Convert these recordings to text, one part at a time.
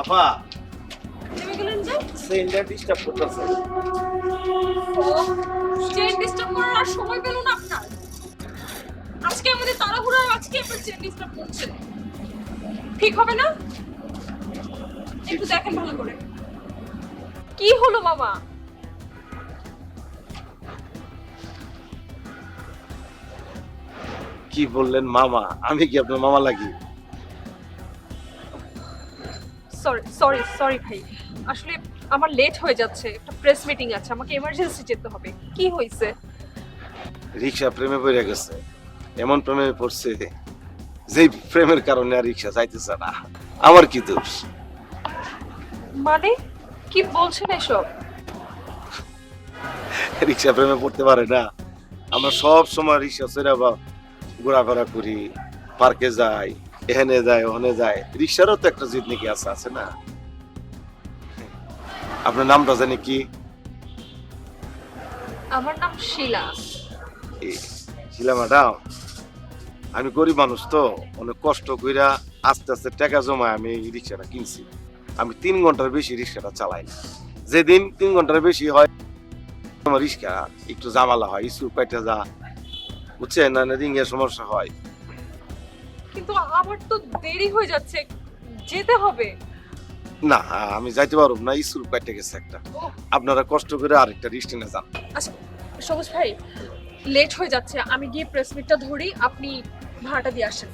আপা। নেমে গেলেন যে সেন্টার ডিস্টার্ব করতেছে। চেন ডিস্টার্ব করার আর সময় পেল না আপনার। আজকে আমাদের তাড়াহুড়ো আজকে আপনার চেন ডিস্টার্ব করছে। ঠিক হবে না? একটু দেখেন ভালো করে। কি হলো মামা? কি বললেন মামা? আমি কি আপনার মামা লাগি? সরি সরি সরি ভাই। আসলে আমার লেট হয়ে যাচ্ছে একটা প্রেস মিটিং আছে আমাকে এমার্জেন্সি যেতে হবে। কি হয়েছে রিক্সা প্রেমে পড়ে গেছে। এমন প্রেমে পড়ছে যে প্রেমের কারণে আর রিক্সা যাইতেছে না। আমার কি দোষ? মানে? কি বলছেন এসব? রিক্সা প্রেমে পড়তে পারে না। আমরা সব সময় রিক্সা ছেড়ে বা ঘোরাফেরা করি পার্কে যাই। এখানে যায় ওখানে যাই রিক্সারও তো একটা জিদ নাকি আছে আছে না? আপনার নামটা জানি কি? আমার নাম শিলা। শিলা ম্যাডাম আমি গরিব মানুষ তো অনেক কষ্ট কইরা আস্তে আস্তে টাকা জমায় আমি এই রিক্সাটা কিনছি। আমি তিন ঘণ্টার বেশি রিক্সাটা চালাই না। যেদিন তিন ঘণ্টার বেশি হয় আমার রিক্সা একটু জামালা হয় ইস্যু পাইটা যা বুঝছেন? না রিং এর সমস্যা হয়। কিন্তু আমার তো দেরি হয়ে যাচ্ছে। যেতে হবে। না আমি যাইতে পারব না ইস্যুর পাইতে গেছে একটা। আপনারা কষ্ট করে আরেকটা রিক্সা যান। আচ্ছা সবুজ ভাই লেট হয়ে যাচ্ছে। আমি গিয়ে প্রেস মিটটা ধরি আপনি ভাড়াটা দিয়ে আসেন।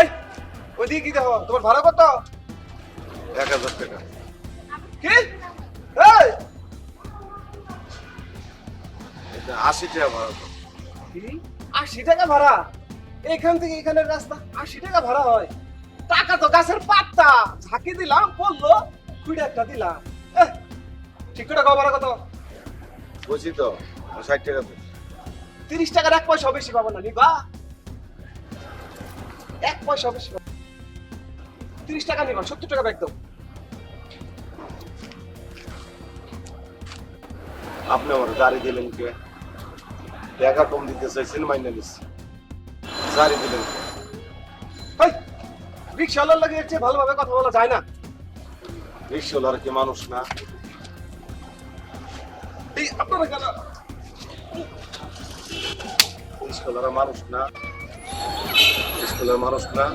এই ওইদিকে কি দেখো? তোমার ভাড়া কত? এক হাজার টাকা। কি? আশি টাকা ভাড়া তো। আশি টাকা ভাড়া? এখান থেকে এখানের রাস্তা আশি টাকা ভাড়া হয়। টাকা তো গাছের পাত্তা ঝাঁকি দিলাম বলল কুড়ি একটা দিলাম। ঠিক করে খাওয়া ভাড়া কত? বুঝছি তো ষাট টাকা তিরিশ টাকার এক পয়সা বেশি পাবো না নিবা। এক পয়সা বেশি পাবো তিরিশ টাকা নিবা সত্তর টাকা দাও। আপনি আমার গাড়ি দিলেন কে? টাকা কম দিতে চাইছেন মাইনে নিচ্ছি গাড়ি দিলেন রিক্সাওয়ালার লাগে এর চেয়ে ভালোভাবে কথা বলা যায় না রিক্সাওয়ালার কি মানুষ না এই আপনারা কেন মানুষ না রিক্সাওয়ালার মানুষ না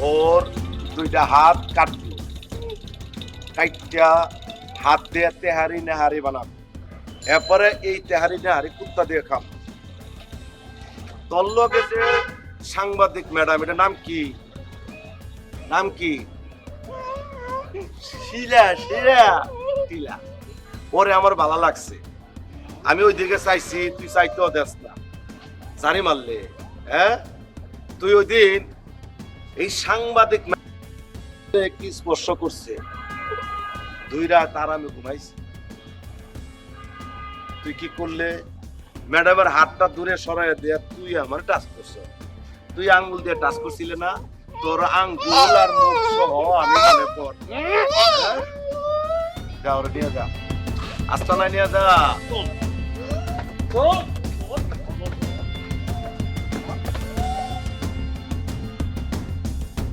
ওর দুইটা হাত কাটবো। কাইটা হাত দিয়ে তেহারি নেহারি বানাবো। এরপরে এই তেহারি নেহারি কুত্তা দিয়ে খাম তল্ল যে সাংবাদিক ম্যাডাম এটা নাম কি? নাম কি? শিলা শিলা শিলা। ওরে আমার ভালো লাগছে। আমি ওই দিকে চাইছি, তুই চাইতেও দেস না। জানি মারলে হ্যাঁ? তুই ওই দিন এই সাংবাদিক কি স্পর্শ করছে? দুই রাত আরামে ঘুমাইছি। তুই কি করলে? ম্যাডামের হাতটা দূরে সরাই দিয়ে তুই আমার টাচ করছ। তুই আঙ্গুল দিয়ে টাচ করছিলে না? তোর আঙ্গুল আর মুখ সহ আমি মনে পর হ্যাঁ? যা ওরা নিয়ে যা। আস্তানায় নিয়ে যা।